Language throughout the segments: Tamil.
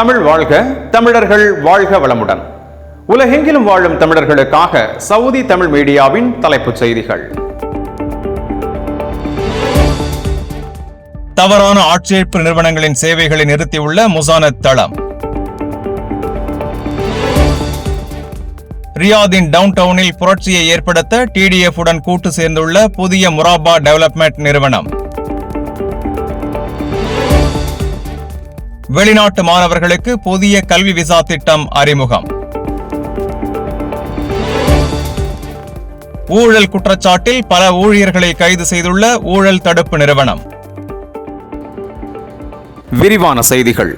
தமிழ் வாழ்க தமிழர்கள் வாழ்க வளமுடன். உலகெங்கிலும் வாழும் தமிழர்களுக்காக சவுதி தமிழ் மீடியாவின் தலைப்புச் செய்திகள். தவறான ஆட்சேர்ப்பு நிறுவனங்களின் சேவைகளை நிறுத்தியுள்ள முசானத் தளம். ரியாதின் டவுன் டவுனில் புரட்சியை ஏற்படுத்த டிடிஎஃப் உடன் கூட்டு சேர்ந்துள்ள புதிய முராபா டெவலப்மெண்ட் நிறுவனம். வெளிநாட்டு மாணவர்களுக்கு புதிய கல்வி விசா திட்டம் அறிமுகம். ஊழல் குற்றச்சாட்டில் பல ஊழியர்களை கைது செய்துள்ள ஊழல் தடுப்பு நிறுவனம். விரிவான செய்திகள்.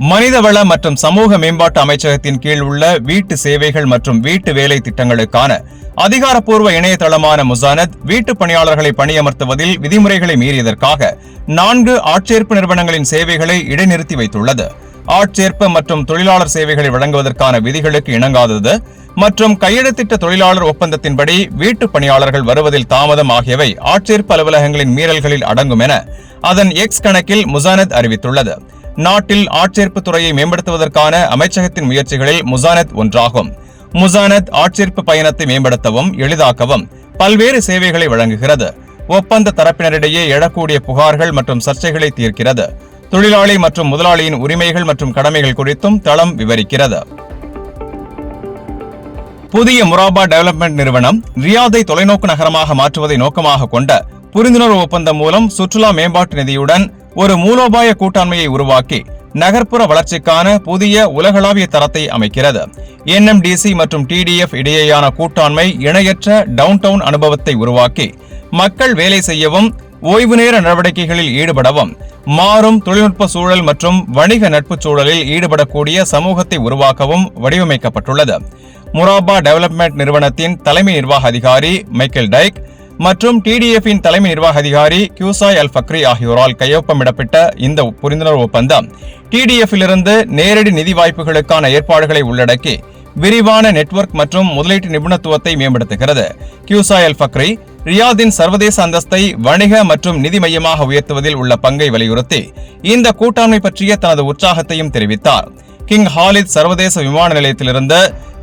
மனிதவள மற்றும் சமூக மேம்பாட்டு அமைச்சகத்தின் கீழ் உள்ள வீட்டு சேவைகள் மற்றும் வீட்டு வேலை திட்டங்களுக்கான அதிகாரப்பூர்வ இணையதளமான முசானத் வீட்டு பணியாளர்களை பணியமர்த்துவதில் விதிமுறைகளை மீறியதற்காக நான்கு ஆட்சேர்ப்பு நிறுவனங்களின் சேவைகளை இடைநிறுத்தி வைத்துள்ளது. ஆட்சேர்ப்பு மற்றும் தொழிலாளர் சேவைகளை வழங்குவதற்கான விதிகளுக்கு இணங்காதது மற்றும் கையெழுத்திட்ட தொழிலாளர் ஒப்பந்தத்தின்படி வீட்டு பணியாளர்கள் வருவதில் தாமதம் ஆகியவை ஆட்சேர்ப்பு அலுவலகங்களின் மீறல்களில் அடங்கும் என அதன் எக்ஸ் கணக்கில் முசானத் அறிவித்துள்ளது. நாட்டில் ஆட்சேர்ப்பு துறையை மேம்படுத்துவதற்கான அமைச்சகத்தின் முயற்சிகளில் முசானத் ஒன்றாகும். முசானத் ஆட்சேர்ப்பு பயணத்தை மேம்படுத்தவும் எளிதாக்கவும் பல்வேறு சேவைகளை வழங்குகிறது. ஒப்பந்த தரப்பினரிடையே எழக்கூடிய புகார்கள் மற்றும் சர்ச்சைகளை தீர்க்கிறது. தொழிலாளி மற்றும் முதலாளியின் உரிமைகள் மற்றும் கடமைகள் குறித்தும் தளம் விவரிக்கிறது. புதிய முராபா டெவலப்மெண்ட் நிறுவனம் ரியாதை தொலைநோக்கு நகரமாக மாற்றுவதை நோக்கமாக கொண்ட புரிந்துணர்வு ஒப்பந்தம் மூலம் சுற்றுலா மேம்பாட்டு நிதியுடன் ஒரு மூலோபாய கூட்டாண்மையை உருவாக்கி நகர்ப்புற வளர்ச்சிக்கான புதிய உலகளாவிய தரத்தை அமைக்கிறது. என்எம்டிசி மற்றும் டிடிஎஃப் இடையேயான கூட்டாண்மை இணையற்ற டவுன் டவுன் அனுபவத்தை உருவாக்கி மக்கள் வேலை செய்யவும் ஓய்வு நேர நடவடிக்கைகளில் ஈடுபடவும் மாறும் தொழில்நுட்ப சூழல் மற்றும் வணிக நட்பு சூழலில் ஈடுபடக்கூடிய சமூகத்தை உருவாக்கவும் வடிவமைக்கப்பட்டுள்ளது. முராபா டெவலப்மெண்ட் நிறுவனத்தின் தலைமை நிர்வாக அதிகாரி மைக்கேல் டைக் மற்றும் டிடிஎஃப் இன் தலைமை நிர்வாக அதிகாரி கியூசாய் அல் ஃபக்ரி ஆகியோரால் கையொப்பமிடப்பட்ட இந்த புரிந்துணர்வு ஒப்பந்தம் டிடிஎஃப்லிருந்து நேரடி நிதி வாய்ப்புகளுக்கான ஏற்பாடுகளை உள்ளடக்கி விரிவான நெட்வொர்க் மற்றும் முதலீட்டு நிபுணத்துவத்தை மேம்படுத்துகிறது. கியூசாய் அல் ஃபக்ரி ரியாதின் சர்வதேச அந்தஸ்தை வணிக மற்றும் நிதி மையமாக உயர்த்துவதில் உள்ள பங்கை வலியுறுத்தி இந்த கூட்டாண்மை பற்றிய தனது உற்சாகத்தையும் தெரிவித்தார். கிங் ஹாலித் சர்வதேச விமான நிலையத்திலிருந்து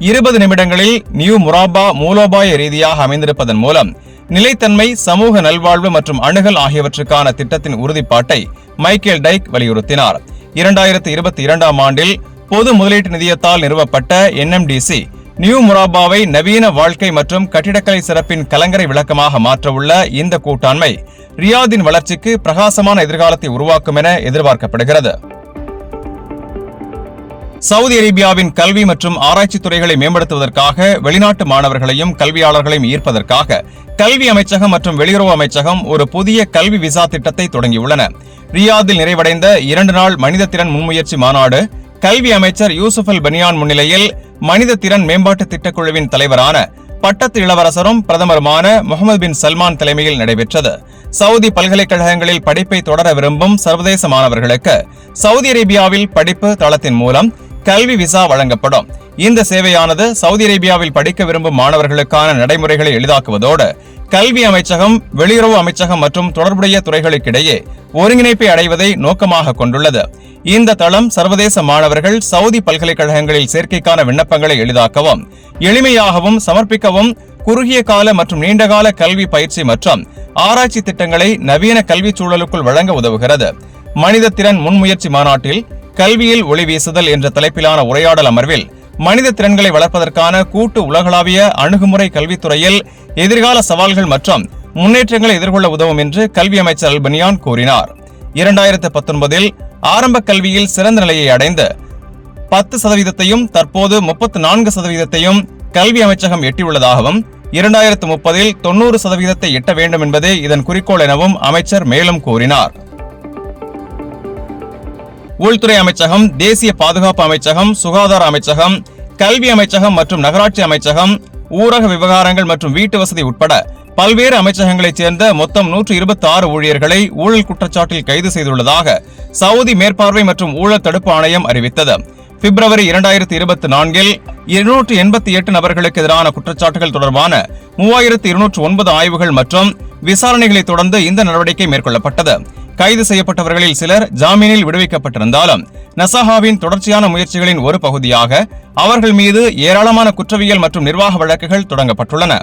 இருபது நிமிடங்களில் நியூ முராபா மூலோபாய ரீதியாக அமைந்திருப்பதன் மூலம் நிலைத்தன்மை சமூக நல்வாழ்வு மற்றும் அணுகல் ஆகியவற்றுக்கான திட்டத்தின் உறுதிப்பாட்டை மைக்கேல் டைக் வலியுறுத்தினார். இரண்டாயிரத்தி இருபத்தி இரண்டாம் ஆண்டில் பொது முதலீட்டு நிதியத்தால் நிறுவப்பட்ட என்எம்டிசி நியூ முராபாவை நவீன வாழ்க்கை மற்றும் கட்டிடக்கலை சிறப்பின் கலங்கரை விளக்கமாக மாற்றவுள்ள இந்த கூட்டாண்மை ரியாதின் வளர்ச்சிக்கு பிரகாசமான எதிர்காலத்தை உருவாக்கும் என எதிர்பார்க்கப்படுகிறது. சவுதி அரேபியாவின் கல்வி மற்றும் ஆராய்ச்சி துறைகளை மேம்படுத்துவதற்காக வெளிநாட்டு மாணவர்களையும் கல்வியாளர்களையும் ஈர்ப்பதற்காக கல்வி அமைச்சகம் மற்றும் வெளியுறவு அமைச்சகம் ஒரு புதிய கல்வி விசா திட்டத்தை தொடங்கியுள்ளன. ரியாதில் நிறைவடைந்த இரண்டு நாள் மனித திறன் முன்முயற்சி மாநாடு கல்வி அமைச்சர் யூசுப் அல் பனியான் முன்னிலையில் மனித திறன் மேம்பாட்டு திட்டக்குழுவின் தலைவரான பட்டத்து இளவரசரும் பிரதமருமான முகமது பின் சல்மான் தலைமையில் நடைபெற்றது. சவுதி பல்கலைக்கழகங்களில் படிப்பை தொடர விரும்பும் சர்வதேச மாணவர்களுக்கு சவுதி அரேபியாவில் படிப்பு தளத்தின் மூலம் கல்வி விசா வழங்கப்படும். இந்த சேவையானது சவுதி அரேபியாவில் படிக்க விரும்பும் மாணவர்களுக்கான நடைமுறைகளை எளிதாக்குவதோடு கல்வி அமைச்சகம் வெளியுறவு அமைச்சகம் மற்றும் தொடர்புடைய துறைகளுக்கிடையே ஒருங்கிணைப்பை அடைவதை நோக்கமாக கொண்டுள்ளது. இந்த தளம் சர்வதேச மாணவர்கள் சவுதி பல்கலைக்கழகங்களில் சேர்க்கைக்கான விண்ணப்பங்களை எளிதாக்கவும் எளிமையாகவும் சமர்ப்பிக்கவும் குறுகிய கால மற்றும் நீண்டகால கல்வி பயிற்சி மற்றும் ஆராய்ச்சி திட்டங்களை நவீன கல்வி சூழலுக்குள் வழங்க உதவுகிறது. மனித திறன் முன்முயற்சி மாநாட்டில் கல்வியில் ஒளி வீசுதல் என்ற தலைப்பிலான உரையாடல் அமர்வில் மனித திறன்களை வளர்ப்பதற்கான கூட்டு உலகளாவிய அணுகுமுறை கல்வித்துறையில் எதிர்கால சவால்கள் மற்றும் முன்னேற்றங்களை எதிர்கொள்ள உதவும் என்று கல்வி அமைச்சர் அல்பனியான் கூறினார். இரண்டாயிரத்து பத்தொன்பதில் ஆரம்ப கல்வியில் சிறந்த நிலையை அடைந்து பத்து சதவீதத்தையும் தற்போது முப்பத்து நான்கு சதவீதத்தையும் கல்வி அமைச்சகம் எட்டியுள்ளதாகவும் இரண்டாயிரத்து முப்பதில் தொன்னூறு சதவீதத்தை எட்ட வேண்டும் என்பதே இதன் குறிக்கோள் எனவும் அமைச்சர் மேலும் கூறினார். உள்துறை அமைச்சகம் தேசிய பாதுகாப்பு அமைச்சகம் சுகாதார அமைச்சகம் கல்வி அமைச்சகம் மற்றும் நகராட்சி அமைச்சகம் ஊரக விவகாரங்கள் மற்றும் வீட்டு வசதி உட்பட பல்வேறு அமைச்சகங்களைச் சேர்ந்த மொத்தம் நூற்று இருபத்தி ஆறு ஊழியர்களை ஊழல் குற்றச்சாட்டில் கைது செய்துள்ளதாக சவுதி மேற்பார்வை மற்றும் ஊழல் தடுப்பு ஆணையம் அறிவித்தது. பிப்ரவரி இரண்டாயிரத்தி இருபத்தி நான்கில் இருநூற்று எண்பத்தி எட்டு நபர்களுக்கு எதிரான குற்றச்சாட்டுகள் தொடர்பான மூவாயிரத்து இருநூற்று ஒன்பது ஆய்வுகள் மற்றும் விசாரணைகளை தொடர்ந்து இந்த நடவடிக்கை மேற்கொள்ளப்பட்டது. கைது செய்யப்பட்டவர்களில் சிலர் ஜாமீனில் விடுவிக்கப்பட்டிருந்தாலும் நசஹாவின் தொடர்ச்சியான முயற்சிகளின் ஒரு பகுதியாக அவர்கள் மீது ஏராளமான குற்றவியல் மற்றும் நிர்வாக வழக்குகள் தொடங்கப்பட்டுள்ளன.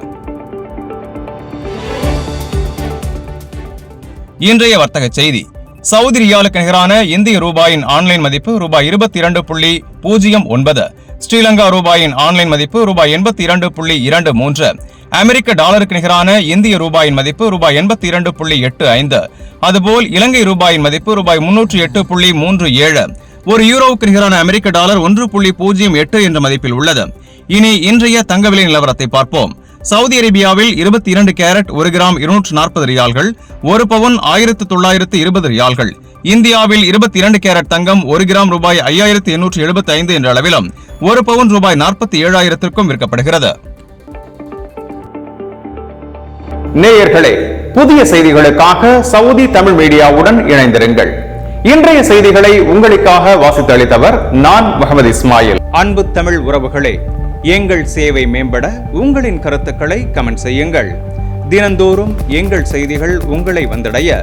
இன்றைய வர்த்தக செய்தி. சவுதி ரியாலுக்கு நிகரான இந்திய ரூபாயின் ஆன்லைன் மதிப்பு ரூபாய் இருபத்தி இரண்டு புள்ளி பூஜ்ஜியம் ஒன்பது ஸ்ரீலங்கா ரூபாயின் ஆன்லைன் மதிப்பு ரூபாய் எண்பத்தி இரண்டு புள்ளி இரண்டு மூன்று. அமெரிக்க டாலருக்கு நிகரான இந்திய ரூபாயின் மதிப்பு ரூபாய் எண்பத்தி இரண்டு புள்ளி எட்டு ஐந்து. அதுபோல் இலங்கை ரூபாயின் மதிப்பு ரூபாய் முன்னூற்று எட்டு புள்ளி மூன்று ஏழு. ஒரு யூரோவுக்கு நிகரான அமெரிக்க டாலர் ஒன்று புள்ளி பூஜ்ஜியம் எட்டு என்ற மதிப்பில் உள்ளது. இனி இன்றைய தங்க விலை நிலவரத்தை பார்ப்போம். சவுதி அரேபியாவில் இருபத்தி இரண்டு கேரட் ஒரு கிராம் இருநூற்று நாற்பது ரியால்கள் ஒரு பவுன் ஆயிரத்து தொள்ளாயிரத்து இருபது ரியால்கள். இந்தியாவில் இருபத்தி இரண்டு கேரட் தங்கம் ஒரு கிராம் ரூபாய் ஐயாயிரத்து எண்ணூற்று எழுபத்தி ஐந்து என்ற அளவிலும் ஒரு பவுன் ரூபாய் நாற்பத்தி ஏழாயிரத்திற்கும் விற்கப்படுகிறது. நேயர்களே புதிய செய்திகளுக்காக சவுதி தமிழ் மீடியாவுடன் இணைந்திருங்கள். இன்றைய செய்திகளை உங்களுக்காக வாசித்து அளித்தவர் நான் முகமது இஸ்மாயில். அன்பு தமிழ் உறவுகளே எங்கள் சேவை மேம்பட உங்களின் கருத்துக்களை கமெண்ட் செய்யுங்கள். தினந்தோறும் எங்கள் செய்திகள் உங்களை வந்தடைய